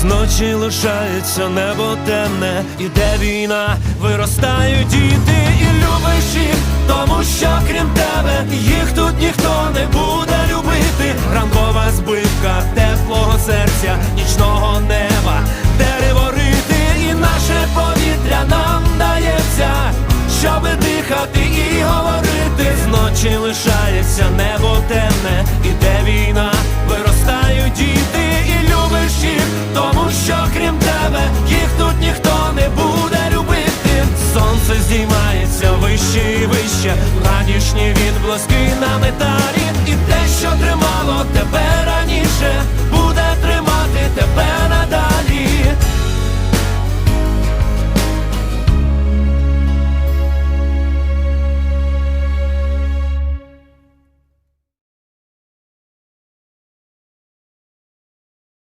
Зночі лишається небо темне, іде війна, виростають діти і любиш їх, тому що крім тебе їх тут ніхто не буде любити. Ранкова збивка теплого серця, нічного неба, дерево рити, і наше повітря нам дається, щоби дихати і говорити. Зночі лишається небо темне, Сонце здіймається вище і вище, ранішні відблиски на металі,